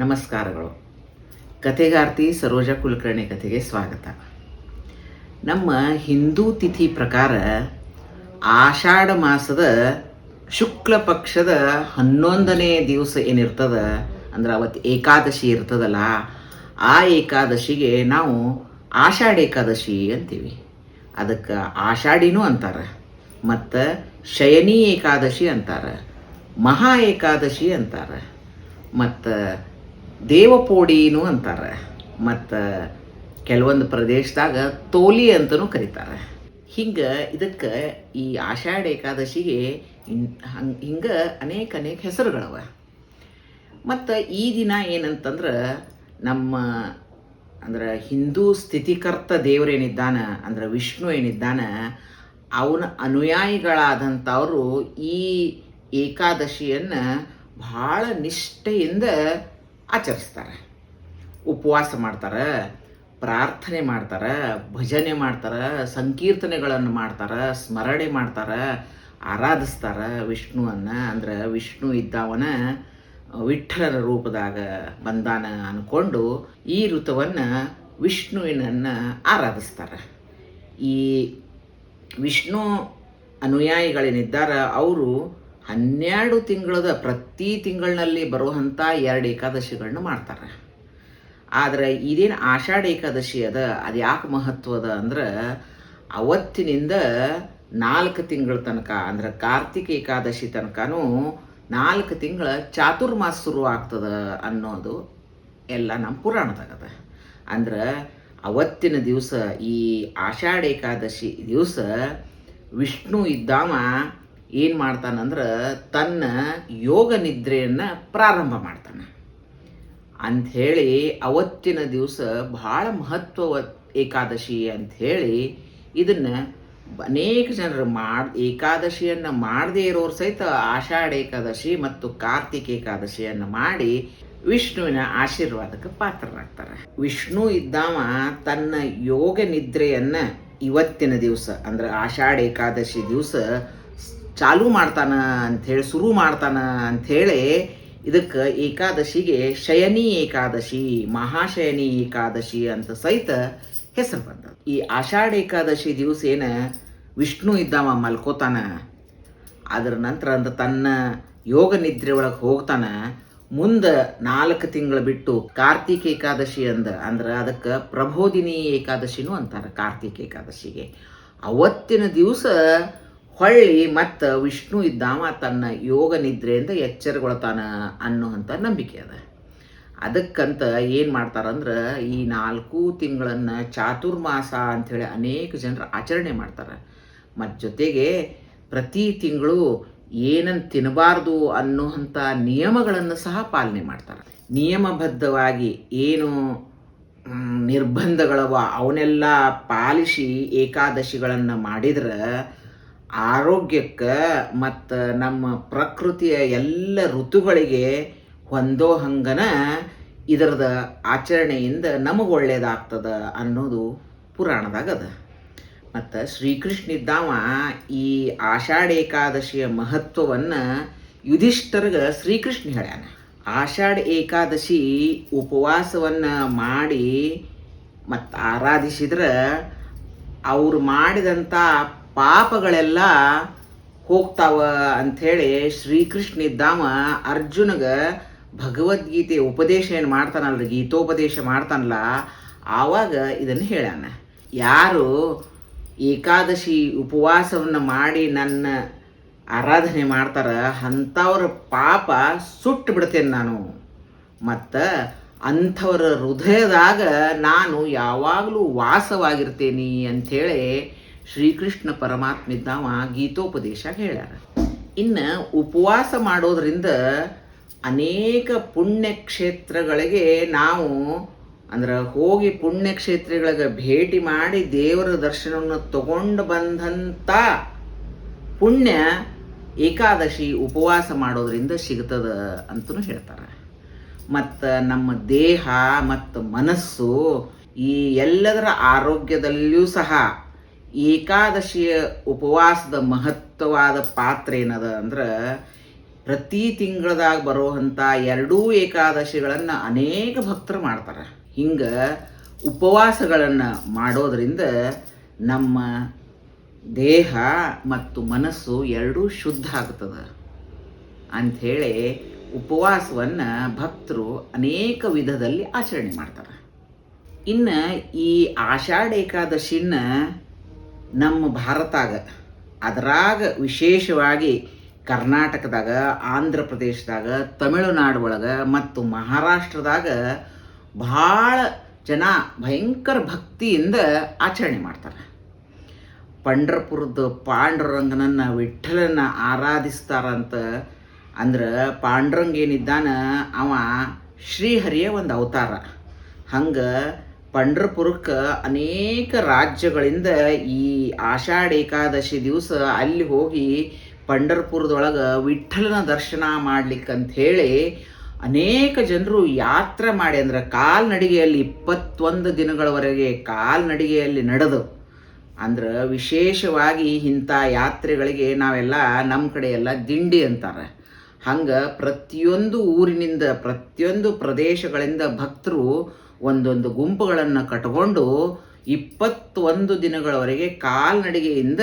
ನಮಸ್ಕಾರಗಳು. ಕಥೆಗಾರ್ತಿ ಸರೋಜ ಕುಲಕರ್ಣಿ ಕಥೆಗೆ ಸ್ವಾಗತ. ನಮ್ಮ ಹಿಂದೂ ತಿಥಿ ಪ್ರಕಾರ ಆಷಾಢ ಮಾಸದ ಶುಕ್ಲ ಪಕ್ಷದ ಹನ್ನೊಂದನೇ ದಿವಸ ಏನಿರ್ತದ ಅಂದ್ರೆ ಅವತ್ತು ಏಕಾದಶಿ ಇರ್ತದಲ್ಲ, ಆ ಏಕಾದಶಿಗೆ ನಾವು ಆಷಾಢ ಏಕಾದಶಿ ಅಂತೀವಿ. ಅದಕ್ಕೆ ಆಷಾಢಿನೂ ಅಂತಾರೆ, ಮತ್ತು ಶಯನಿ ಏಕಾದಶಿ ಅಂತಾರೆ, ಮಹಾ ಏಕಾದಶಿ ಅಂತಾರೆ, ಮತ್ತು ದೇವಪೋಡಿನೂ ಅಂತಾರೆ. ಮತ್ತು ಕೆಲವೊಂದು ಪ್ರದೇಶದಾಗ ತೋಲಿ ಅಂತಲೂ ಕರೀತಾರೆ. ಹಿಂಗೆ ಇದಕ್ಕೆ ಈ ಆಷಾಢ ಏಕಾದಶಿಗೆ ಹಂಗೆ ಹಿಂಗೆ ಅನೇಕ ಅನೇಕ ಹೆಸರುಗಳವ. ಮತ್ತು ಈ ದಿನ ಏನಂತಂದ್ರೆ ನಮ್ಮ ಅಂದ್ರೆ ಹಿಂದೂ ಸ್ಥಿತಿಕರ್ತ ದೇವರೇನಿದ್ದಾನ ಅಂದ್ರೆ ವಿಷ್ಣು ಏನಿದ್ದಾನ, ಅವನ ಅನುಯಾಯಿಗಳಾದಂಥವರು ಈ ಏಕಾದಶಿಯನ್ನು ಭಾಳ ನಿಷ್ಠೆಯಿಂದ ಆಚರಿಸ್ತಾರೆ. ಉಪವಾಸ ಮಾಡ್ತಾರೆ, ಪ್ರಾರ್ಥನೆ ಮಾಡ್ತಾರೆ, ಭಜನೆ ಮಾಡ್ತಾರೆ, ಸಂಕೀರ್ತನೆಗಳನ್ನು ಮಾಡ್ತಾರೆ, ಸ್ಮರಣೆ ಮಾಡ್ತಾರೆ, ಆರಾಧಿಸ್ತಾರೆ ವಿಷ್ಣುವನ್ನು. ಅಂದ್ರೆ ವಿಷ್ಣು ಇದ್ದವನ ವಿಠ್ಠಲನ ರೂಪದಾಗ ಬಂದಾನ ಅಂದ್ಕೊಂಡು ಈ ಋತುವನ್ನು ವಿಷ್ಣುವಿನನ್ನು ಆರಾಧಿಸ್ತಾರೆ. ಈ ವಿಷ್ಣು ಅನುಯಾಯಿಗಳೇನಿದ್ದಾರೆ ಅವರು ಹನ್ನೆರಡು ತಿಂಗಳದ ಪ್ರತಿ ತಿಂಗಳಿನಲ್ಲಿ ಬರುವಂಥ ಎರಡು ಏಕಾದಶಿಗಳನ್ನ ಮಾಡ್ತಾರೆ. ಆದರೆ ಇದೇನು ಆಷಾಢ ಏಕಾದಶಿ ಅದ, ಅದು ಯಾಕೆ ಮಹತ್ವದ ಅಂದ್ರೆ ಅವತ್ತಿನಿಂದ ನಾಲ್ಕು ತಿಂಗಳ ತನಕ, ಅಂದ್ರೆ ಕಾರ್ತಿಕ ಏಕಾದಶಿ ತನಕನೂ ನಾಲ್ಕು ತಿಂಗಳ ಚಾತುರ್ಮಾಸ ಶುರು ಆಗ್ತದ ಅನ್ನೋದು ಎಲ್ಲ ನಮ್ಮ ಪುರಾಣದಾಗದ. ಅಂದ್ರೆ ಅವತ್ತಿನ ದಿವಸ ಈ ಆಷಾಢ ಏಕಾದಶಿ ದಿವಸ ವಿಷ್ಣು ಇದ್ದಾವ ಏನು ಮಾಡ್ತಾನಂದ್ರೆ ತನ್ನ ಯೋಗ ನಿದ್ರೆಯನ್ನು ಪ್ರಾರಂಭ ಮಾಡ್ತಾನೆ. ಅಂಥೇಳಿ ಅವತ್ತಿನ ದಿವಸ ಭಾಳ ಮಹತ್ವ ಏಕಾದಶಿ ಅಂಥೇಳಿ ಇದನ್ನು ಅನೇಕ ಜನರು ಮಾಡ್ ಏಕಾದಶಿಯನ್ನು ಮಾಡದೇ ಇರೋರು ಸಹಿತ ಆಷಾಢ ಏಕಾದಶಿ ಮತ್ತು ಕಾರ್ತಿಕ ಏಕಾದಶಿಯನ್ನು ಮಾಡಿ ವಿಷ್ಣುವಿನ ಆಶೀರ್ವಾದಕ್ಕೆ ಪಾತ್ರರಾಗ್ತಾರೆ. ವಿಷ್ಣು ಇದ್ದಾವ ತನ್ನ ಯೋಗ ನಿದ್ರೆಯನ್ನು ಇವತ್ತಿನ ದಿವಸ ಅಂದ್ರೆ ಆಷಾಢ ಏಕಾದಶಿ ದಿವಸ ಚಾಲು ಮಾಡ್ತಾನ ಅಂಥೇಳಿ ಶುರು ಮಾಡ್ತಾನ ಅಂಥೇಳಿ ಇದಕ್ಕೆ ಏಕಾದಶಿಗೆ ಶಯನಿ ಏಕಾದಶಿ, ಮಹಾಶಯನಿ ಏಕಾದಶಿ ಅಂತ ಸಹಿತ ಹೆಸರು ಬಂದದ್ದು. ಈ ಆಷಾಢ ಏಕಾದಶಿ ದಿವಸ ಏನು ವಿಷ್ಣು ಇದ್ದಾವ ಮಲ್ಕೋತಾನ, ಅದರ ನಂತರ ಅಂದ್ರೆ ತನ್ನ ಯೋಗ ನಿದ್ರೆ ಒಳಗೆ ಹೋಗ್ತಾನ, ಮುಂದೆ ನಾಲ್ಕು ತಿಂಗಳು ಬಿಟ್ಟು ಕಾರ್ತಿಕ ಏಕಾದಶಿ ಅಂದ, ಅಂದ್ರೆ ಅದಕ್ಕೆ ಪ್ರಬೋಧಿನಿ ಏಕಾದಶಿನೂ ಅಂತಾರೆ ಕಾರ್ತಿಕ ಏಕಾದಶಿಗೆ. ಅವತ್ತಿನ ದಿವಸ ಹೊಳ್ಳಿ ಮತ್ತು ವಿಷ್ಣು ಇದ್ದಾವ ತನ್ನ ಯೋಗ ನಿದ್ರೆಯಿಂದ ಎಚ್ಚರಗೊಳ್ತಾನ ಅನ್ನುವಂಥ ನಂಬಿಕೆ ಅದ. ಅದಕ್ಕಂತ ಏನು ಮಾಡ್ತಾರಂದ್ರೆ ಈ ನಾಲ್ಕು ತಿಂಗಳನ್ನು ಚಾತುರ್ಮಾಸ ಅಂಥೇಳಿ ಅನೇಕ ಜನರು ಆಚರಣೆ ಮಾಡ್ತಾರೆ. ಮತ್ತು ಜೊತೆಗೆ ಪ್ರತಿ ತಿಂಗಳು ಏನನ್ನು ತಿನ್ನಬಾರ್ದು ಅನ್ನುವಂಥ ನಿಯಮಗಳನ್ನು ಸಹ ಪಾಲನೆ ಮಾಡ್ತಾರೆ. ನಿಯಮಬದ್ಧವಾಗಿ ಏನು ನಿರ್ಬಂಧಗಳವ ಅವನ್ನೆಲ್ಲ ಪಾಲಿಸಿ ಏಕಾದಶಿಗಳನ್ನು ಮಾಡಿದ್ರೆ ಆರೋಗ್ಯಕ್ಕೆ ಮತ್ತು ನಮ್ಮ ಪ್ರಕೃತಿಯ ಎಲ್ಲ ಋತುಗಳಿಗೆ ಹೊಂದೋ ಹಂಗನ ಇದರದ ಆಚರಣೆಯಿಂದ ನಮಗೆ ಒಳ್ಳೆಯದಾಗ್ತದ ಅನ್ನೋದು ಪುರಾಣದಾಗದ ಮತ್ತು ಶ್ರೀಕೃಷ್ಣ ಇದ್ದಾವ ಈ ಆಷಾಢ ಏಕಾದಶಿಯ ಮಹತ್ವವನ್ನು ಯುಧಿಷ್ಠರ್ಗೆ ಶ್ರೀಕೃಷ್ಣ ಹೇಳ್ಯಾನ. ಆಷಾಢ ಏಕಾದಶಿ ಉಪವಾಸವನ್ನು ಮಾಡಿ ಮತ್ತು ಆರಾಧಿಸಿದ್ರೆ ಅವ್ರು ಮಾಡಿದಂಥ ಪಾಪಗಳೆಲ್ಲ ಹೋಗ್ತಾವ ಅಂಥೇಳಿ ಶ್ರೀಕೃಷ್ಣ ಇದ್ದಾವ ಅರ್ಜುನಗೆ ಭಗವದ್ಗೀತೆ ಉಪದೇಶ ಏನು ಮಾಡ್ತಾನಲ್ರಿ, ಗೀತೋಪದೇಶ ಮಾಡ್ತಾನಲ್ಲ, ಆವಾಗ ಇದನ್ನು ಹೇಳ್ಯಾನ. ಯಾರು ಏಕಾದಶಿ ಉಪವಾಸವನ್ನು ಮಾಡಿ ನನ್ನ ಆರಾಧನೆ ಮಾಡ್ತಾರ, ಅಂಥವ್ರ ಪಾಪ ಸುಟ್ಟು ಬಿಡ್ತೇನೆ ನಾನು. ಮತ್ತು ಅಂಥವ್ರ ಹೃದಯದಾಗ ನಾನು ಯಾವಾಗಲೂ ವಾಸವಾಗಿರ್ತೇನೆ ಅಂಥೇಳಿ ಶ್ರೀಕೃಷ್ಣ ಪರಮಾತ್ಮ ಇದ್ದಾವ ಗೀತೋಪದೇಶ ಹೇಳ್ಯಾರ. ಇನ್ನು ಉಪವಾಸ ಮಾಡೋದ್ರಿಂದ ಅನೇಕ ಪುಣ್ಯಕ್ಷೇತ್ರಗಳಿಗೆ ನಾವು ಅಂದ್ರೆ ಹೋಗಿ ಪುಣ್ಯಕ್ಷೇತ್ರಗಳಿಗೆ ಭೇಟಿ ಮಾಡಿ ದೇವರ ದರ್ಶನವನ್ನು ತಗೊಂಡು ಬಂದಂಥ ಪುಣ್ಯ ಏಕಾದಶಿ ಉಪವಾಸ ಮಾಡೋದರಿಂದ ಸಿಗ್ತದ ಅಂತಲೂ ಹೇಳ್ತಾರೆ. ಮತ್ತು ನಮ್ಮ ದೇಹ ಮತ್ತು ಮನಸ್ಸು ಈ ಎಲ್ಲದರ ಆರೋಗ್ಯದಲ್ಲಿಯೂ ಸಹ ಏಕಾದಶಿಯ ಉಪವಾಸದ ಮಹತ್ವವಾದ ಪಾತ್ರ ಏನದ ಅಂದ್ರೆ ಪ್ರತಿ ತಿಂಗಳದಾಗ ಬರುವಂಥ ಎರಡೂ ಏಕಾದಶಿಗಳನ್ನು ಅನೇಕ ಭಕ್ತರು ಮಾಡ್ತಾರೆ. ಹಿಂಗೆ ಉಪವಾಸಗಳನ್ನು ಮಾಡೋದರಿಂದ ನಮ್ಮ ದೇಹ ಮತ್ತು ಮನಸ್ಸು ಎರಡೂ ಶುದ್ಧ ಆಗ್ತದೆ. ಅಂಥೇಳಿ ಉಪವಾಸವನ್ನು ಭಕ್ತರು ಅನೇಕ ವಿಧದಲ್ಲಿ ಆಚರಣೆ ಮಾಡ್ತಾರೆ. ಇನ್ನು ಈ ಆಷಾಢ ಏಕಾದಶಿನ ನಮ್ಮ ಭಾರತಾಗ, ಅದರಾಗ ವಿಶೇಷವಾಗಿ ಕರ್ನಾಟಕದಾಗ, ಆಂಧ್ರ ಪ್ರದೇಶದಾಗ, ತಮಿಳುನಾಡು ಒಳಗೆ ಮತ್ತು ಮಹಾರಾಷ್ಟ್ರದಾಗ ಭಾಳ ಜನ ಭಯಂಕರ ಭಕ್ತಿಯಿಂದ ಆಚರಣೆ ಮಾಡ್ತಾರೆ. ಪಂಡರಪುರದ ಪಾಂಡುರಂಗನನ್ನು ವಿಠಲನ ಆರಾಧಿಸ್ತಾರಂತ ಅಂದ್ರೆ ಪಾಂಡುರಂಗ ಏನಿದ್ದಾನ, ಅವ ಶ್ರೀಹರಿಯ ಒಂದು ಅವತಾರ. ಹಂಗೆ ಪಂಡ್ರಪುರಕ್ಕೆ ಅನೇಕ ರಾಜ್ಯಗಳಿಂದ ಈ ಆಷಾಢ ಏಕಾದಶಿ ದಿವಸ ಅಲ್ಲಿ ಹೋಗಿ ಪಂಡರ್ಪುರದೊಳಗೆ ವಿಠಲನ ದರ್ಶನ ಮಾಡ್ಲಿಕ್ಕಂತ ಹೇಳಿ ಅನೇಕ ಜನರು ಯಾತ್ರೆ ಮಾಡಿ ಅಂದ್ರೆ ಕಾಲ್ನಡಿಗೆಯಲ್ಲಿ ಇಪ್ಪತ್ತೊಂದು ದಿನಗಳವರೆಗೆ ಕಾಲ್ನಡಿಗೆಯಲ್ಲಿ ನಡೆದು ಅಂದ್ರೆ ವಿಶೇಷವಾಗಿ ಇಂಥ ಯಾತ್ರೆಗಳಿಗೆ ನಾವೆಲ್ಲ ನಮ್ಮ ಕಡೆ ಎಲ್ಲ ದಿಂಡಿ ಅಂತಾರೆ. ಹಂಗೆ ಪ್ರತಿಯೊಂದು ಊರಿನಿಂದ ಪ್ರತಿಯೊಂದು ಪ್ರದೇಶಗಳಿಂದ ಭಕ್ತರು ಒಂದೊಂದು ಗುಂಪುಗಳನ್ನು ಕಟ್ಕೊಂಡು ಇಪ್ಪತ್ತೊಂದು ದಿನಗಳವರೆಗೆ ಕಾಲ್ನಡಿಗೆಯಿಂದ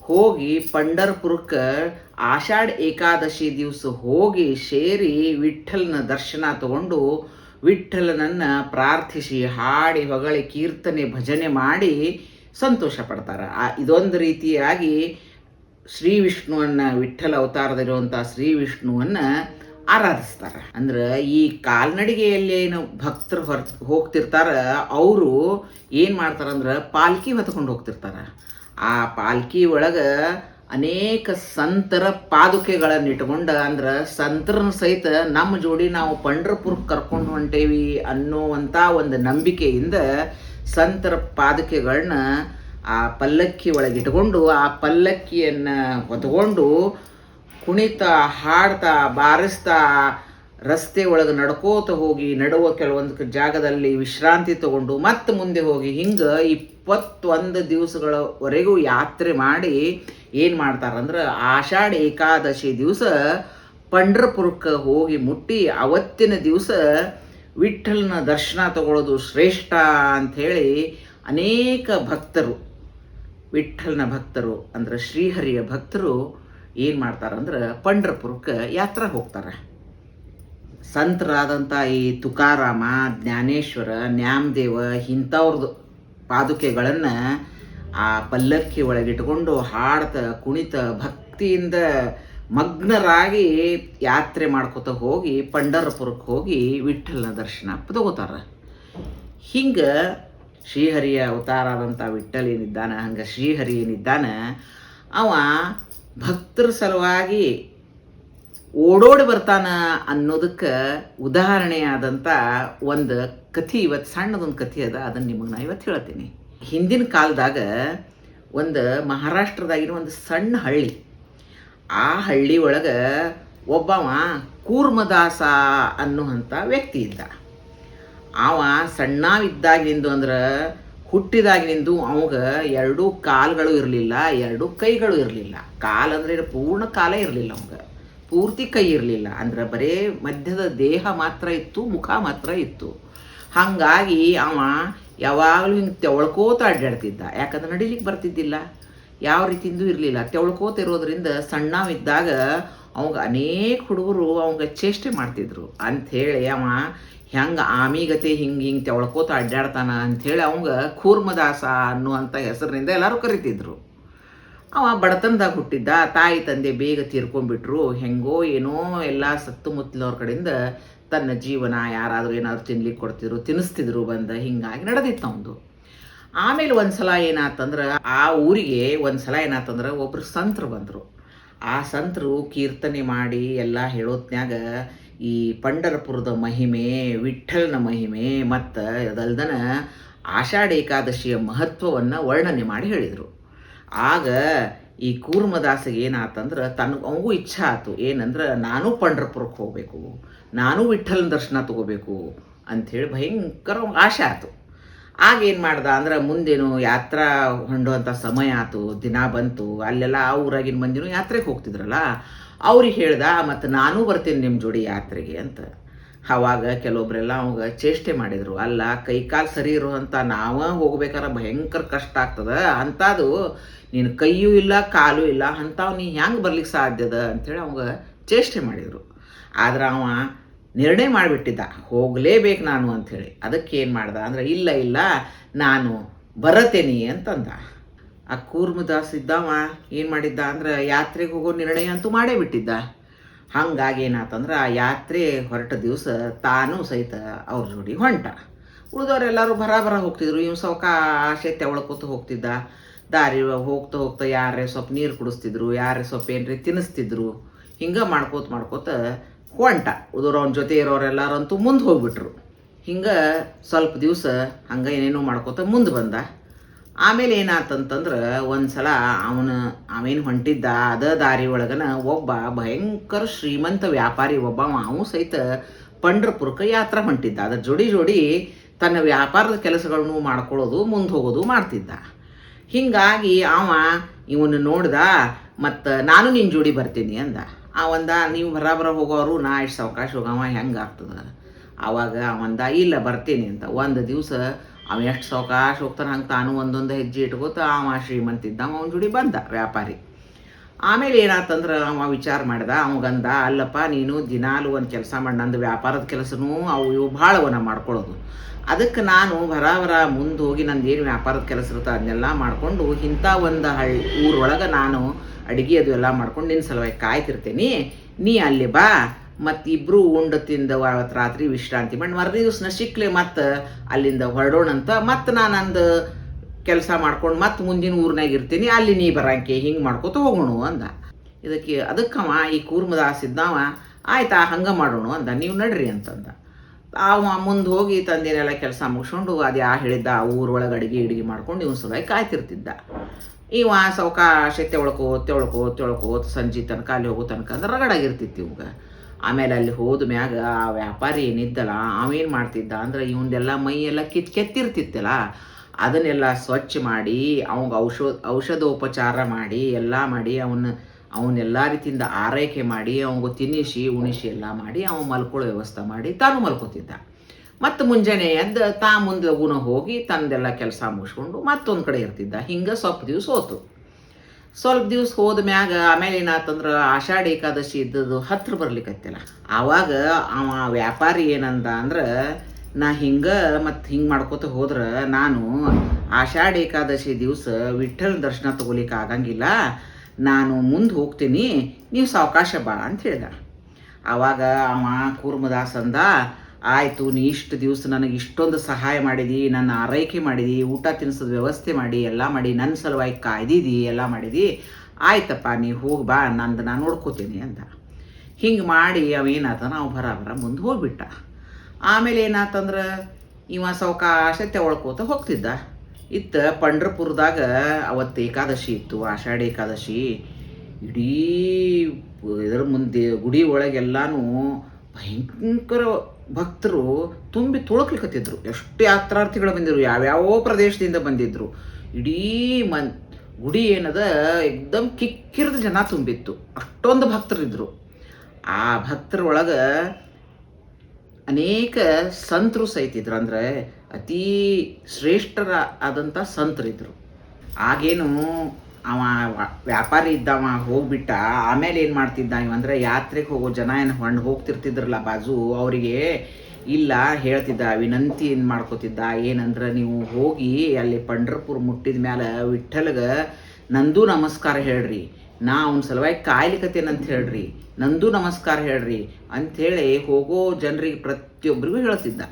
ಹೋಗಿ ಪಂಡರ್ಪುರಕ್ಕೆ ಆಷಾಢ ಏಕಾದಶಿ ದಿವಸ ಹೋಗಿ ಸೇರಿ ವಿಠಲನ ದರ್ಶನ ತಗೊಂಡು ವಿಠಲನನ್ನು ಪ್ರಾರ್ಥಿಸಿ, ಹಾಡಿ, ಹೊಗಳಿ, ಕೀರ್ತನೆ, ಭಜನೆ ಮಾಡಿ ಸಂತೋಷ ಪಡ್ತಾರೆ. ಆ ಇದೊಂದು ರೀತಿಯಾಗಿ ಶ್ರೀ ವಿಷ್ಣುವನ್ನ ವಿಠಲ ಅವತಾರದಲ್ಲಿರುವಂಥ ಶ್ರೀ ವಿಷ್ಣುವನ್ನ ಆರಾಧಿಸ್ತಾರೆ. ಅಂದ್ರೆ ಈ ಕಾಲ್ನಡಿಗೆಯಲ್ಲಿ ಏನು ಭಕ್ತರು ಹೊರ ಹೋಗ್ತಿರ್ತಾರ, ಅವರು ಏನು ಮಾಡ್ತಾರಂದ್ರ ಪಾಲ್ಕಿ ಹೊತ್ಕೊಂಡು ಹೋಗ್ತಿರ್ತಾರ. ಆ ಪಾಲ್ಕಿ ಒಳಗೆ ಅನೇಕ ಸಂತರ ಪಾದುಕೆಗಳನ್ನು ಇಟ್ಕೊಂಡು ಅಂದ್ರೆ ಸಂತರನ ಸಹಿತ ನಮ್ಮ ಜೋಡಿ ನಾವು ಪಂಡ್ರಪುರಕ್ಕೆ ಕರ್ಕೊಂಡು ಹೊಂಟೇವಿ ಅನ್ನುವಂಥ ಒಂದು ನಂಬಿಕೆಯಿಂದ ಸಂತರ ಪಾದುಕೆಗಳನ್ನ ಆ ಪಲ್ಲಕ್ಕಿ ಒಳಗೆ ಇಟ್ಕೊಂಡು ಆ ಪಲ್ಲಕ್ಕಿಯನ್ನು ಹೊತ್ಕೊಂಡು ಕುಣಿತಾ, ಹಾಡ್ತಾ, ಬಾರಿಸ್ತಾ, ರಸ್ತೆ ಒಳಗೆ ನಡ್ಕೋತ ಹೋಗಿ ನಡುವ ಕೆಲವೊಂದು ಜಾಗದಲ್ಲಿ ವಿಶ್ರಾಂತಿ ತಗೊಂಡು ಮತ್ತೆ ಮುಂದೆ ಹೋಗಿ ಹಿಂಗೆ ಇಪ್ಪತ್ತೊಂದು ದಿವಸಗಳವರೆಗೂ ಯಾತ್ರೆ ಮಾಡಿ ಏನು ಮಾಡ್ತಾರಂದ್ರೆ ಆಷಾಢ ಏಕಾದಶಿ ದಿವಸ ಪಂಡ್ರಪುರಕ್ಕೆ ಹೋಗಿ ಮುಟ್ಟಿ ಅವತ್ತಿನ ದಿವಸ ವಿಠ್ಠಲನ ದರ್ಶನ ತಗೊಳ್ಳೋದು ಶ್ರೇಷ್ಠ ಅಂಥೇಳಿ ಅನೇಕ ಭಕ್ತರು, ವಿಠ್ಠಲನ ಭಕ್ತರು ಅಂದ್ರೆ ಶ್ರೀಹರಿಯ ಭಕ್ತರು ಏನು ಮಾಡ್ತಾರಂದ್ರೆ ಪಂಡ್ರಪುರಕ್ಕೆ ಯಾತ್ರೆ ಹೋಗ್ತಾರೆ. ಸಂತರಾದಂಥ ಈ ತುಕಾರಾಮ, ಜ್ಞಾನೇಶ್ವರ, ನ್ಯಾಮದೇವ ಇಂಥವ್ರದ್ದು ಪಾದುಕೆಗಳನ್ನು ಆ ಪಲ್ಲಕ್ಕಿ ಒಳಗಿಟ್ಕೊಂಡು ಹಾಡ್ತ, ಕುಣಿತ, ಭಕ್ತಿಯಿಂದ ಮಗ್ನರಾಗಿ ಯಾತ್ರೆ ಮಾಡ್ಕೋತ ಹೋಗಿ ಪಂಡರಪುರಕ್ಕೆ ಹೋಗಿ ವಿಠಲನ ದರ್ಶನ ತಗೋತಾರೆ. ಹಿಂಗೆ ಶ್ರೀಹರಿಯ ಅವತಾರ ಆದಂಥ ವಿಠಲ್ ಏನಿದ್ದಾನ ಹಂಗೆ ಶ್ರೀಹರಿ ಏನಿದ್ದಾನೆ ಅವ ಭಕ್ತರ ಸಲುವಾಗಿ ಓಡೋಡಿ ಬರ್ತಾನ ಅನ್ನೋದಕ್ಕೆ ಉದಾಹರಣೆಯಾದಂಥ ಒಂದು ಕಥೆ ಇವತ್ತು ಸಣ್ಣದೊಂದು ಕಥೆ ಅದ ಅದನ್ನು ನಿಮಗೆ ನಾ ಇವತ್ತು ಹೇಳ್ತೀನಿ. ಹಿಂದಿನ ಕಾಲದಾಗ ಒಂದು ಮಹಾರಾಷ್ಟ್ರದಾಗಿನ ಒಂದು ಸಣ್ಣ ಹಳ್ಳಿ. ಆ ಹಳ್ಳಿ ಒಳಗೆ ಒಬ್ಬವ ಕೂರ್ಮದಾಸ ಅನ್ನುವಂಥ ವ್ಯಕ್ತಿ ಇದ್ದ. ಅವ ಸಣ್ಣವಿದ್ದಾಗಿಂದು ಅಂದ್ರೆ ಹುಟ್ಟಿದಾಗಿನಿಂದು ಅವಾಗ ಎರಡೂ ಕಾಲುಗಳು ಇರಲಿಲ್ಲ, ಎರಡು ಕೈಗಳು ಇರಲಿಲ್ಲ. ಕಾಲು ಅಂದರೆ ಪೂರ್ಣ ಕಾಲೇ ಇರಲಿಲ್ಲ ಅವಾಗ. ಪೂರ್ತಿ ಕೈ ಇರಲಿಲ್ಲ. ಅಂದ್ರೆ ಬರೇ ಮಧ್ಯದ ದೇಹ ಮಾತ್ರ ಇತ್ತು, ಮುಖ ಮಾತ್ರ ಇತ್ತು. ಹಾಗಾಗಿ ಅವ ಯಾವಾಗಲೂ ಹಿಂಗೆ ತೆವಳ್ಕೋತ ಅಡ್ಡಾಡ್ತಿದ್ದ ಯಾಕಂದ್ರೆ ನಡಿಲಿಕ್ಕೆ ಬರ್ತಿದ್ದಿಲ್ಲ. ಯಾವ ರೀತಿಯಿಂದ ಇರಲಿಲ್ಲ. ತೆವಳ್ಕೋತ ಇರೋದ್ರಿಂದ ಸಣ್ಣವಿದ್ದಾಗ ಅವಾಗ ಅನೇಕ ಹುಡುಗರು ಅವಂಗ ಚೇಷ್ಟೆ ಮಾಡ್ತಿದ್ರು. ಅಂಥೇಳಿ ಅವ ಹೆಂಗೆ ಆಮಿಗತೆ ಹಿಂಗೆ ಹಿಂಗೆ ತೆವಳ್ಕೋತ ಅಡ್ಡಾಡ್ತಾನ ಅಂಥೇಳಿ ಅವಂಗ ಕೂರ್ಮದಾಸ ಅನ್ನುವಂಥ ಹೆಸರಿನಿಂದ ಎಲ್ಲರೂ ಕರಿತಿದ್ರು. ಅವ ಬಡತನದಾಗ ಹುಟ್ಟಿದ್ದ, ತಾಯಿ ತಂದೆ ಬೇಗ ತೀರ್ಕೊಂಡ್ಬಿಟ್ರು, ಹೆಂಗೋ ಏನೋ ಎಲ್ಲ ಸುತ್ತಮುತ್ತಲವ್ರ ಕಡೆಯಿಂದ ತನ್ನ ಜೀವನ ಯಾರಾದರೂ ಏನಾದರೂ ತಿನ್ಲಿಕ್ಕೆ ಕೊಡ್ತಿದ್ರು, ತಿನ್ನಿಸ್ತಿದ್ರು ಬಂದ, ಹಿಂಗಾಗಿ ನಡೆದಿತ್ತು ಅವನು ಆಮೇಲೆ ಒಂದು ಸಲ ಏನಾತಂದ್ರೆ ಆ ಊರಿಗೆ ಒಂದು ಸಲ ಏನಾತಂದ್ರೆ ಒಬ್ರು ಸಂತರು ಬಂದರು. ಆ ಸಂತರು ಕೀರ್ತನೆ ಮಾಡಿ ಎಲ್ಲ ಹೇಳೋತ್ನ್ಯಾಗ ಈ ಪಂಡರಪುರದ ಮಹಿಮೆ ವಿಠಲ್ನ ಮಹಿಮೆ ಮತ್ತು ಅದಲ್ದನ ಆಷಾಢ ಏಕಾದಶಿಯ ಮಹತ್ವವನ್ನು ವರ್ಣನೆ ಮಾಡಿ ಹೇಳಿದರು. ಆಗ ಈ ಕೂರ್ಮದಾಸಗೆ ಏನಾತಂದ್ರೆ ತನ್ನ ಅವಗೂ ಇಚ್ಛೆ ಆಯ್ತು ಏನಂದ್ರೆ ನಾನು ಪಂಡರಪುರಕ್ಕೆ ಹೋಗಬೇಕು, ನಾನು ವಿಠ್ಠಲನ ದರ್ಶನ ತಗೋಬೇಕು ಅಂಥೇಳಿ ಭಯಂಕರ ಆಶೆ ಆಯ್ತು ಆಗ ಏನು ಮಾಡ್ದ ಅಂದ್ರೆ ಮುಂದೇನು ಯಾತ್ರಾ ಹೊಂಡುವಂಥ ಸಮಯ ಆಯ್ತು ದಿನ ಬಂತು, ಅಲ್ಲೆಲ್ಲ ಆ ಊರಾಗಿನ ಮಂದಿನೂ ಯಾತ್ರೆಗೆ ಹೋಗ್ತಿದ್ರಲ್ಲ ಅವ್ರಿಗೆ ಹೇಳ್ದ, ಮತ್ತು ನಾನೂ ಬರ್ತೀನಿ ನಿಮ್ಮ ಜೋಡಿ ಯಾತ್ರೆಗೆ ಅಂತ. ಅವಾಗ ಕೆಲವೊಬ್ಬರೆಲ್ಲ ಅವಾಗ ಚೇಷ್ಟೆ ಮಾಡಿದರು, ಅಲ್ಲ ಕೈಕಾಲು ಸರಿ ಇರುವಂಥ ನಾವ ಹೋಗ್ಬೇಕಾದ್ರೆ ಭಯಂಕರ ಕಷ್ಟ ಆಗ್ತದ ಅಂಥದ್ದು ನೀನು ಕೈಯೂ ಇಲ್ಲ, ಕಾಲು ಇಲ್ಲ ಅಂಥವು ನೀ ಹೆಂಗೆ ಬರ್ಲಿಕ್ಕೆ ಸಾಧ್ಯದ ಅಂಥೇಳಿ ಅವಾಗ ಚೇಷ್ಟೆ ಮಾಡಿದರು. ಆದ್ರೆ ಅವ ನಿರ್ಣಯ ಮಾಡಿಬಿಟ್ಟಿದ್ದ, ಹೋಗಲೇಬೇಕು ನಾನು ಅಂಥೇಳಿ ಅದಕ್ಕೆ ಏನು ಮಾಡ್ದ, ಅಂದ್ರೆ, ಇಲ್ಲ ಇಲ್ಲ, ನಾನು ಬರತೇನಿ ಅಂತಂದ. ಆ ಕೂರ್ಮದಾಸ್ ಇದ್ದವ ಏನು ಮಾಡಿದ್ದ ಅಂದ್ರೆ ಯಾತ್ರೆಗೆ ಹೋಗೋ ನಿರ್ಣಯ ಅಂತೂ ಮಾಡೇ ಬಿಟ್ಟಿದ್ದ. ಹಂಗಾಗಿ ಏನಾತಂದ್ರೆ ಆ ಯಾತ್ರೆ ಹೊರಟ ದಿವಸ ತಾನು ಸಹಿತ ಅವ್ರ ಜೋಡಿ ಹೊಂಟ. ಉಳಿದವರೆಲ್ಲರೂ ಬರಾಬರ ಹೋಗ್ತಿದ್ರು. ಇವ್ ಸಾವಕಾಶ ತೆವಳ್ಕೊತ ಹೋಗ್ತಿದ್ದ. ದಾರಿ ಹೋಗ್ತಾ ಹೋಗ್ತಾ ಯಾರೇ ಸ್ವಲ್ಪ ನೀರು ಕುಡಿಸ್ತಿದ್ರು ಯಾರೇ ಸ್ವಲ್ಪ ಏನ್ರಿ ತಿನ್ನಿಸ್ತಿದ್ರು. ಹಿಂಗೆ ಮಾಡ್ಕೋತ ಮಾಡ್ಕೋತ ಹೊಂಟ. ಉಳಿದವ್ರು ಅವ್ನ ಜೊತೆ ಇರೋರೆಲ್ಲರಂತೂ ಮುಂದೆ ಹೋಗ್ಬಿಟ್ರು. ಹಿಂಗೆ ಸ್ವಲ್ಪ ದಿವಸ ಹಂಗೆ ಏನೇನೋ ಮಾಡ್ಕೋತ ಮುಂದೆ ಬಂದ. ಆಮೇಲೆ ಏನಾತಂತಂದ್ರೆ ಒಂದು ಸಲ ಅವನು ಅವೇನು ಹೊಂಟಿದ್ದ ಅದ ದಾರಿ ಒಳಗನ ಒಬ್ಬ ಭಯಂಕರ ಶ್ರೀಮಂತ ವ್ಯಾಪಾರಿ, ಒಬ್ಬ ಅವನು ಸಹಿತ ಪಂಡ್ರಪುರಕ್ಕೆ ಯಾತ್ರೆ ಹೊಂಟಿದ್ದ. ಅದ ಜೋಡಿ ಜೋಡಿ ತನ್ನ ವ್ಯಾಪಾರದ ಕೆಲಸಗಳನ್ನು ಮಾಡ್ಕೊಳ್ಳೋದು ಮುಂದೆ ಹೋಗೋದು ಮಾಡ್ತಿದ್ದ. ಹಿಂಗಾಗಿ ಅವ ಇವನು ನೋಡ್ದ, ಮತ್ತು ನಾನು ನಿನ್ನ ಜೋಡಿ ಬರ್ತೀನಿ ಅಂದ. ಅವಂದ, ನೀವು ಬರಾಬರ ಹೋಗೋರು, ನಾ ಇಷ್ಟು ಸಾವಕಾಶ ಹೋಗವ, ಹೆಂಗೆ ಆಗ್ತದ? ಆವಾಗ ಅವಂದ, ಇಲ್ಲ, ಬರ್ತೀನಿ ಅಂತ. ಒಂದು ದಿವಸ ಅವ ಎಷ್ಟು ಸಾವಕಾಶ ಹೋಗ್ತಾನೆ ಹಂಗೆ ತಾನು ಒಂದೊಂದು ಹೆಜ್ಜೆ ಇಟ್ಕೋತ ಅವ ಶ್ರೀಮಂತ ಇದ್ದ ಅವನ ಜೋಡಿ ಬಂದ ವ್ಯಾಪಾರಿ. ಆಮೇಲೆ ಏನಾತಂದ್ರೆ ಅವ ವಿಚಾರ ಮಾಡ್ದ ಅವಂಗಂದ ಅಲ್ಲಪ್ಪ, ನೀನು ದಿನಾಲು ಒಂದು ಕೆಲಸ ಮಾಡಿ, ನಂದು ವ್ಯಾಪಾರದ ಕೆಲಸನೂ ಅವು ಇವು ಭಾಳ ಅವನ ಮಾಡ್ಕೊಳ್ಳೋದು ಅದಕ್ಕೆ ನಾನು ಬರಾಬರ ಮುಂದೆ ಹೋಗಿ ನಂದು ಏನು ವ್ಯಾಪಾರದ ಕೆಲಸ ಇರುತ್ತೆ ಅದನ್ನೆಲ್ಲ ಮಾಡಿಕೊಂಡು ಇಂಥ ಒಂದು ಹಳ್ಳಿ ಊರೊಳಗೆ ನಾನು ಅಡುಗೆ ಅದು ಎಲ್ಲ ಮಾಡ್ಕೊಂಡು ನಿನ್ನ ಸಲುವಾಗಿ ಕಾಯ್ತಿರ್ತೀನಿ. ನೀ ಅಲ್ಲಿ ಬಾ ಮತ್ತು ಉಂಡ ತಿಂದ ಅವತ್ತು ರಾತ್ರಿ ವಿಶ್ರಾಂತಿ ಮಾಡಿ. ಮರದ ದಿವ್ಸನ ಸಿಕ್ಲೆ ಮತ್ತೆ ಅಲ್ಲಿಂದ ಹೊರಡೋಣಂತ. ಮತ್ತು ನಾನು ಕೆಲಸ ಮಾಡ್ಕೊಂಡು ಮತ್ತೆ ಮುಂದಿನ ಊರ್ನಾಗ ಇರ್ತೀನಿ. ಅಲ್ಲಿ ನೀ ಬರಂಕೆ, ಹಿಂಗೆ ಮಾಡ್ಕೊತ ಹೋಗೋಣ ಅಂದ. ಇದಕ್ಕೆ ಅದಕ್ಕವ, ಈ ಕೂರ್ಮದಾಸ್ ಇದ್ದವ ಆಯ್ತಾ, ಹಂಗೆ ಮಾಡೋಣ ಅಂದ. ನೀವು ನಡ್ರಿ ಅಂತಂದ. ಅವ ಮುಂದೆ ಹೋಗಿ ತಂದೇನೆಲ್ಲ ಕೆಲಸ ಮುಗಿಸ್ಕೊಂಡು ಅದು ಯಾ ಹೇಳಿದ್ದ, ಆ ಊರೊಳಗೆ ಅಡುಗೆ ಅಡುಗೆ ಮಾಡ್ಕೊಂಡು ಇವನು ಸಲುವಾಗಿ ಕಾಯ್ತಿರ್ತಿದ್ದ. ಇವ ಸೌಕಾಶ ತೆವಳ್ಕೋ ತೆವಳ್ಕೋ ತೆಳ್ಕೋ ಸಂಜೆ ತನಕ, ಅಲ್ಲಿ ಹೋಗೋ ತನಕ ಅಂದ್ರೆ ರಗಡಾಗಿರ್ತಿತ್ತು ಇವಾಗ. ಆಮೇಲೆ ಅಲ್ಲಿ ಹೋದ ಮ್ಯಾಗ ಆ ವ್ಯಾಪಾರಿ ಏನಿದ್ದಲ್ಲ ಅವೇನು ಮಾಡ್ತಿದ್ದ ಅಂದ್ರೆ ಇವನ್ನೆಲ್ಲ ಮೈ ಎಲ್ಲ ಕಿತ್ ಕೆತ್ತಿರ್ತಿತ್ತಲ್ಲ, ಅದನ್ನೆಲ್ಲ ಸ್ವಚ್ಛ ಮಾಡಿ, ಅವಂಗೆ ಔಷಧ ಔಷಧೋಪಚಾರ ಮಾಡಿ, ಎಲ್ಲ ಮಾಡಿ, ಅವನ್ನ ಅವನ್ನೆಲ್ಲ ರೀತಿಯಿಂದ ಆರೈಕೆ ಮಾಡಿ, ಅವಂಗ ತಿನ್ನಿಸಿ ಉಣಿಸಿ ಎಲ್ಲ ಮಾಡಿ ಅವನು ಮಲ್ಕೊಳ್ಳೋ ವ್ಯವಸ್ಥೆ ಮಾಡಿ ತಾನು ಮಲ್ಕೋತಿದ್ದ. ಮತ್ತು ಮುಂಜಾನೆ ಎದ್ದು ತಾ ಮುಂದೆ ಹೋಗಿ ತಂದೆಲ್ಲ ಕೆಲಸ ಮುಗಿಸ್ಕೊಂಡು ಮತ್ತೊಂದು ಕಡೆ ಇರ್ತಿದ್ದ. ಹಿಂಗೆ ಸ್ವಲ್ಪ ದಿವಸ ಹೋತು. ಸ್ವಲ್ಪ ದಿವ್ಸ ಹೋದ ಮ್ಯಾಗ ಆಮೇಲೆ ಏನಾತಂದ್ರೆ ಆಷಾಢ ಏಕಾದಶಿ ಇದ್ದದ್ದು ಹತ್ರ ಬರ್ಲಿಕ್ಕತ್ತಿಲ್ಲ ಆವಾಗ ಅವ ವ್ಯಾಪಾರಿ ಏನಂದ ಅಂದ್ರೆ, ನಾ ಹಿಂಗೆ ಮತ್ತು ಹಿಂಗೆ ಮಾಡ್ಕೋತ ಹೋದ್ರೆ ನಾನು ಆಷಾಢ ಏಕಾದಶಿ ದಿವಸ ವಿಠ್ಠಲ ದರ್ಶನ ತಗೋಲಿಕ್ಕೆ ಆಗಂಗಿಲ್ಲ. ನಾನು ಮುಂದೆ ಹೋಗ್ತೀನಿ, ನೀವು ಸಾವಕಾಶ ಬಾ ಅಂತ ಹೇಳ್ದ ಆವಾಗ ಅವ ಕೂರ್ಮದಾಸ್ ಅಂದ ಆಯಿತು, ನೀ ಇಷ್ಟು ದಿವಸ ನನಗೆ ಇಷ್ಟೊಂದು ಸಹಾಯ ಮಾಡಿದಿ, ನನ್ನ ಆರೈಕೆ ಮಾಡಿದಿ, ಊಟ ತಿನ್ನಿಸೋದು ವ್ಯವಸ್ಥೆ ಮಾಡಿ, ಎಲ್ಲ ಮಾಡಿ ನನ್ನ ಸಲುವಾಗಿ ಕಾಯ್ದಿದಿ, ಎಲ್ಲ ಮಾಡಿದಿ, ಆಯ್ತಪ್ಪ, ನೀ ಹೋಗಿ ಬಾ, ನಂದು ನಾನು ನೋಡ್ಕೋತೀನಿ ಅಂತ. ಹಿಂಗೆ ಮಾಡಿ ಅವೇನಾತ, ನಾವು ಬರಾಬರ ಮುಂದೆ ಹೋಗ್ಬಿಟ್ಟ. ಆಮೇಲೆ ಏನಾತಂದ್ರೆ, ಇವ ಸಾವಕಾಶ ತೆವಳ್ಕೋತ ಹೋಗ್ತಿದ್ದ. ಇತ್ತ ಪಂಡ್ರಪುರದಾಗ ಅವತ್ತು ಏಕಾದಶಿ ಇತ್ತು, ಆಷಾಢ ಏಕಾದಶಿ. ಇಡೀ ಇದರ ಮುಂದೆ ಗುಡಿ ಒಳಗೆಲ್ಲನೂ ಭಯಂಕರ ಭಕ್ತರು ತುಂಬಿ ತುಳುಕ್ಲಿಕ್ಕತ್ತಿದ್ರು ಎಷ್ಟು ಯಾತ್ರಾರ್ಥಿಗಳು ಬಂದಿದ್ರು, ಯಾವ್ಯಾವ ಪ್ರದೇಶದಿಂದ ಬಂದಿದ್ರು. ಇಡೀ ಮನ್, ಗುಡಿ ಏನದ, ಎಕ್ದಮ್ ಕಿಕ್ಕಿರಿದ ಜನ ತುಂಬಿತ್ತು. ಅಷ್ಟೊಂದು ಭಕ್ತರಿದ್ರು. ಆ ಭಕ್ತರ ಅನೇಕ ಸಂತರು ಸಹಿತಿದ್ರು ಅಂದರೆ ಅತೀ ಶ್ರೇಷ್ಠರ ಆದಂಥ ಸಂತರಿದ್ರು. ಆಗೇನು ಅವ ವ್ಯಾಪಾರಿ ಇದ್ದವ ಹೋಗ್ಬಿಟ್ಟ, ಆಮೇಲೆ ಏನು ಮಾಡ್ತಿದ್ದ ಇವ ಅಂದ್ರೆ ಯಾತ್ರೆಗೆ ಹೋಗೋ ಜನ ಏನು ಹೊಂಡು ಹೋಗ್ತಿರ್ತಿದ್ರಲ್ಲ ಬಾಜು, ಅವರಿಗೆ ಇಲ್ಲ ಹೇಳ್ತಿದ್ದ, ವಿನಂತಿ ಏನು ಮಾಡ್ಕೋತಿದ್ದ, ಏನಂದ್ರೆ ನೀವು ಹೋಗಿ ಅಲ್ಲಿ ಪಂಡರ್ಪುರ್ ಮುಟ್ಟಿದ ಮ್ಯಾಲ ವಿಠ್ಠಲ್ಗೆ ನಂದು ನಮಸ್ಕಾರ ಹೇಳ್ರಿ, ನಾ ಅವ್ನ ಸಲುವಾಗಿ ಕಾಯ್ಲಿಕತ್ತೇನಂತ ಹೇಳ್ರಿ, ನಂದು ನಮಸ್ಕಾರ ಹೇಳ್ರಿ ಅಂಥೇಳಿ ಹೋಗೋ ಜನರಿಗೆ ಪ್ರತಿಯೊಬ್ಬರಿಗೂ ಹೇಳ್ತಿದ್ದ.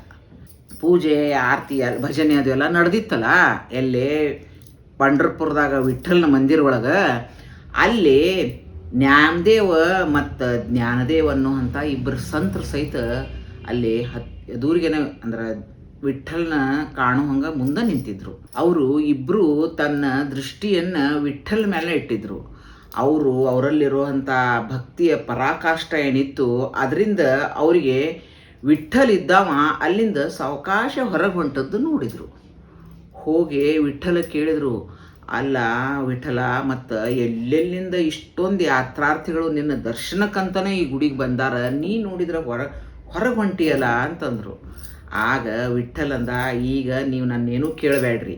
ಪೂಜೆ, ಆರತಿ, ಭಜನೆ ಅದು ಎಲ್ಲ ನಡೆದಿತ್ತಲ್ಲ, ಎಲ್ಲೇ ಪಂಡ್ರಪುರದಾಗ ವಿಠಲ್ನ ಮಂದಿರ ಒಳಗೆ ಅಲ್ಲಿ ಜ್ಞಾನದೇವ ಮತ್ತು ಜ್ಞಾನದೇವ ಅನ್ನೋ ಅಂಥ ಇಬ್ಬರು ಸಂತರು ಸಹಿತ ಅಲ್ಲಿ ಹತ್ ದೂರಿಗೆನೆ ಅಂದ್ರೆ ವಿಠಲ್ನ ಕಾಣೋ ಮುಂದೆ ನಿಂತಿದ್ರು. ಅವರು ಇಬ್ಬರು ತನ್ನ ದೃಷ್ಟಿಯನ್ನ ವಿಠಲ್ ಮೇಲೆ ಇಟ್ಟಿದ್ರು. ಅವರು ಅವರಲ್ಲಿರುವಂಥ ಭಕ್ತಿಯ ಪರಾಕಾಷ್ಟ ಏನಿತ್ತು ಅದರಿಂದ ಅವರಿಗೆ ವಿಠಲ್ ಇದ್ದಾವ ಅಲ್ಲಿಂದ ಸಾವಕಾಶ ಹೊರಗೆ ಹೊಂಟದ್ದು ನೋಡಿದರು. ಹೋಗಿ ವಿಠಲ ಕೇಳಿದರು, ಅಲ್ಲ ವಿಠಲ, ಮತ್ತು ಎಲ್ಲೆಲ್ಲಿಂದ ಇಷ್ಟೊಂದು ಯಾತ್ರಾರ್ಥಿಗಳು ನಿನ್ನ ದರ್ಶನಕ್ಕಂತನೇ ಈ ಗುಡಿಗೆ ಬಂದಾರ? ನೀ ನೋಡಿದ್ರೆ ಹೊರ ಹೊರಗೆ ಹೊಂಟಿಯಲ್ಲ ಅಂತಂದರು. ಆಗ ವಿಠಲಂದ, ಈಗ ನೀವು ನನ್ನೇನು ಕೇಳಬೇಡ್ರಿ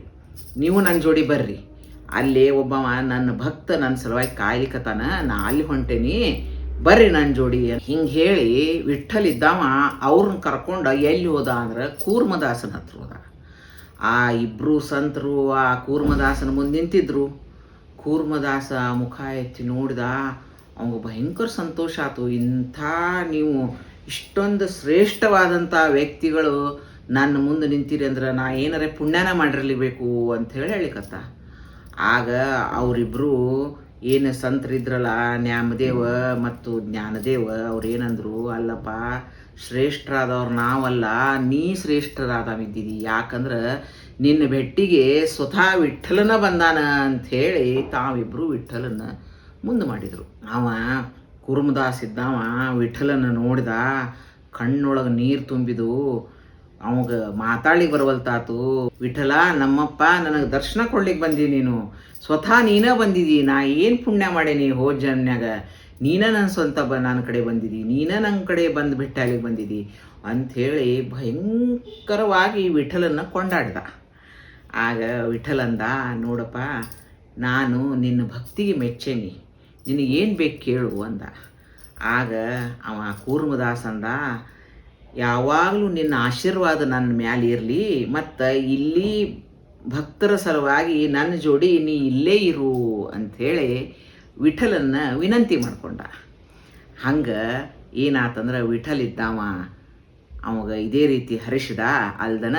ನೀವು ನನ್ನ ಜೋಡಿ ಬರ್ರಿ. ಅಲ್ಲಿ ಒಬ್ಬ ನನ್ನ ಭಕ್ತ ನನ್ನ ಸಲುವಾಗಿ ಕಾಯ್ಲಿಕತ್ತಾನ. ನಾ ಅಲ್ಲಿ ಹೊಂಟೇನಿ. ಬರ್ರಿ ನನ್ನ ಜೋಡಿ. ಹಿಂಗೆ ಹೇಳಿ ವಿಠಲ್ ಇದ್ದಾವ ಅವ್ರನ್ನ ಕರ್ಕೊಂಡು ಎಲ್ಲಿ ಹೋದ ಅಂದ್ರೆ ಕೂರ್ಮದಾಸನ ಹತ್ರ ಹೋದ. ಆ ಇಬ್ಬರು ಸಂತರು ಆ ಕೂರ್ಮದಾಸನ ಮುಂದೆ ನಿಂತಿದ್ರು. ಕೂರ್ಮದಾಸ ಮುಖ ಎತ್ತಿ ನೋಡಿದ, ಅವಂಗೆ ಭಯಂಕರ ಸಂತೋಷ ಆಯ್ತು ಇಂಥ ನೀವು ಇಷ್ಟೊಂದು ಶ್ರೇಷ್ಠವಾದಂಥ ವ್ಯಕ್ತಿಗಳು ನನ್ನ ಮುಂದೆ ನಿಂತೀರಿ ಅಂದ್ರೆ ನಾ ಏನಾರ ಪುಣ್ಯನ ಮಾಡಿರಲಿಬೇಕು ಅಂತ ಹೇಳಿ ಹೇಳಿಕತ್ತ. ಆಗ ಅವರಿಬ್ಬರು ಏನು ಸಂತರಿದ್ರಲ್ಲ, ನ್ಯಾಮದೇವ ಮತ್ತು ಜ್ಞಾನದೇವ ಅವ್ರು ಏನಂದ್ರು, ಅಲ್ಲಪ್ಪ ಶ್ರೇಷ್ಠರಾದವ್ರು ನಾವಲ್ಲ, ನೀ ಶ್ರೇಷ್ಠರಾದವಿದ್ದೀವಿ ಯಾಕಂದ್ರೆ ನಿನ್ನ ಭೆಟ್ಟಿಗೆ ಸ್ವತಃ ವಿಠಲನ ಬಂದಾನ ಅಂಥೇಳಿ ತಾವಿಬ್ಬರು ವಿಠಲನ ಮುಂದೆ ಮಾಡಿದರು. ಅವ ಕುರುಮದಾಸ್ ಇದ್ದಾವ ವಿಠಲನ ನೋಡಿದ, ಕಣ್ಣೊಳಗೆ ನೀರು ತುಂಬಿದು, ಅವಾಗ ಮಾತಾಡಿ ಬರವಲ್ತಾತು ವಿಠಲ ನಮ್ಮಪ್ಪ ನನಗೆ ದರ್ಶನ ಕೊಡ್ಲಿಕ್ಕೆ ಬಂದಿ ನೀನು. ಸ್ವತಃ ನೀನೇ ಬಂದಿದ್ದೀನಿ ನಾ ಏನು ಪುಣ್ಯ ಮಾಡೇನಿ ಹೋದ ಜನ್ಯಾಗ ನೀನ ನನ್ನ ಸ್ವಂತ ಬ ನನ್ನ ಕಡೆ ಬಂದಿದ್ದಿ ನೀನ ನನ್ನ ಕಡೆ ಬಂದು ಬಿಟ್ಟಾಲಿಗೆ ಬಂದಿದ್ದಿ ಅಂಥೇಳಿ ಭಯಂಕರವಾಗಿ ವಿಠಲನ್ನ ಕೊಂಡಾಡ್ದ. ಆಗ ವಿಠಲಂದ, ನೋಡಪ್ಪ, ನಾನು ನಿನ್ನ ಭಕ್ತಿಗೆ ಮೆಚ್ಚೇನಿ, ನಿನಗೇನು ಬೇಕು ಕೇಳು ಅಂದ. ಆಗ ಅವ ಕೂರ್ಮದಾಸ ಅಂದ ಯಾವಾಗಲೂ ನಿನ್ನ ಆಶೀರ್ವಾದ ನನ್ನ ಮ್ಯಾಲೆ ಇರಲಿ, ಮತ್ತು ಇಲ್ಲಿ ಭಕ್ತರ ಸಲುವಾಗಿ ನನ್ನ ಜೋಡಿ ನೀ ಇಲ್ಲೇ ಇರು ಅಂಥೇಳಿ ವಿಠಲನ್ನ ವಿನಂತಿ ಮಾಡಿಕೊಂಡ. ಹಂಗೆ ಏನಾತಂದ್ರೆ ವಿಠಲ್ ಇದ್ದಾವ, ಅವಾಗ ಇದೇ ರೀತಿ ಹರಿಸಿದ ಅಲ್ದನ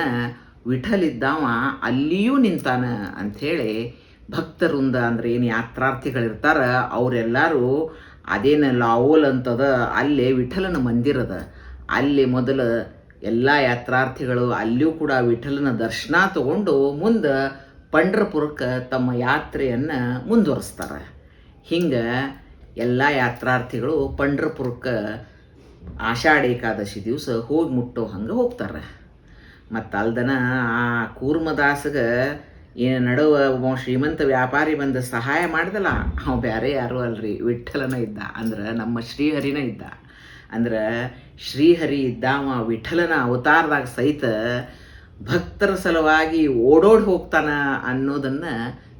ವಿಠಲ್ ಇದ್ದಾವ, ಅಲ್ಲಿಯೂ ನಿಂತಾನ ಅಂಥೇಳಿ ಭಕ್ತರುಂದ ಅಂದ್ರೆ ಏನು ಯಾತ್ರಾರ್ಥಿಗಳಿರ್ತಾರ, ಅವರೆಲ್ಲರೂ ಅದೇನು ಲಾವೋಲ್ ಅಂತದ, ಅಲ್ಲಿ ವಿಠಲನ ಮಂದಿರದ ಅಲ್ಲಿ ಮೊದಲು ಎಲ್ಲ ಯಾತ್ರಾರ್ಥಿಗಳು ಅಲ್ಲಿಯೂ ಕೂಡ ವಿಠಲನ ದರ್ಶನ ತಗೊಂಡು ಮುಂದೆ ಪಂಡ್ರಪುರಕ್ಕೆ ತಮ್ಮ ಯಾತ್ರೆಯನ್ನು ಮುಂದುವರಿಸ್ತಾರೆ. ಹಿಂಗೆ ಎಲ್ಲ ಯಾತ್ರಾರ್ಥಿಗಳು ಪಂಡ್ರಪುರಕ್ಕೆ ಆಷಾಢ ಏಕಾದಶಿ ದಿವಸ ಹೋಗಿ ಮುಟ್ಟೋ ಹಂಗೆ ಹೋಗ್ತಾರೆ. ಮತ್ತು ಅಲ್ದನ ಆ ಕೂರ್ಮದಾಸಗ ಏನು ನಡುವ ಶ್ರೀಮಂತ ವ್ಯಾಪಾರಿ ಬಂದು ಸಹಾಯ ಮಾಡ್ದಲ್ಲ, ಅವ ಬ್ಯಾರೆ ಯಾರೂ ಅಲ್ರಿ ವಿಠಲನ ಇದ್ದ, ಅಂದ್ರೆ ನಮ್ಮ ಶ್ರೀಹರಿನ ಇದ್ದ. ಅಂದ್ರೆ ಶ್ರೀಹರಿ ಇದ್ದಾವ ವಿಠಲನ ಅವತಾರದಾಗ ಸಹಿತ ಭಕ್ತರ ಸಲುವಾಗಿ ಓಡೋಡಿ ಹೋಗ್ತಾನ ಅನ್ನೋದನ್ನು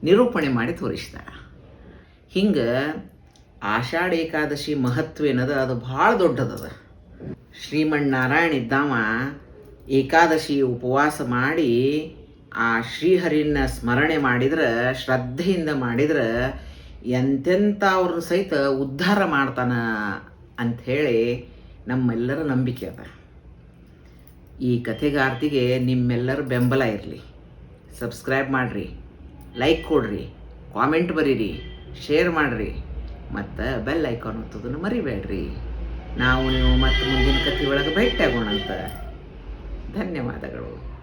ನಿರೂಪಣೆ ಮಾಡಿ ತೋರಿಸ್ದ. ಹಿಂಗೆ ಆಷಾಢ ಏಕಾದಶಿ ಮಹತ್ವ ಏನದ ಅದು ಭಾಳ ದೊಡ್ಡದದ. ಶ್ರೀಮಣ್ಣಾರಾಯಣ ಇದ್ದಾವ ಏಕಾದಶಿ ಉಪವಾಸ ಮಾಡಿ, ಆ ಶ್ರೀಹರಿನ ಸ್ಮರಣೆ ಮಾಡಿದ್ರೆ, ಶ್ರದ್ಧೆಯಿಂದ ಮಾಡಿದ್ರೆ, ಎಂತೆಂಥವ್ರನ್ನ ಸಹಿತ ಉದ್ಧಾರ ಮಾಡ್ತಾನ ಅಂಥೇಳಿ ನಮ್ಮೆಲ್ಲರ ನಂಬಿಕೆ ಅದ. ಈ ಕಥೆಗಾರ್ತಿಗೆ ನಿಮ್ಮೆಲ್ಲರ ಬೆಂಬಲ ಇರಲಿ. ಸಬ್ಸ್ಕ್ರೈಬ್ ಮಾಡಿರಿ, ಲೈಕ್ ಕೊಡ್ರಿ, ಕಾಮೆಂಟ್ ಬರೀರಿ. ಶೇರ್ ಮಾಡಿರಿ. ಮತ್ತು ಬೆಲ್ ಐಕಾನ್ ಒತ್ತೋದನ್ನು ಮರಿಬೇಡ್ರಿ. ನಾವು ನೀವು ಮತ್ತೆ ಮುಂದಿನ ಕಥೆ ಒಳಗೆ ಭೇಟಿಯಾಗೋಣಂತ. ಧನ್ಯವಾದಗಳು.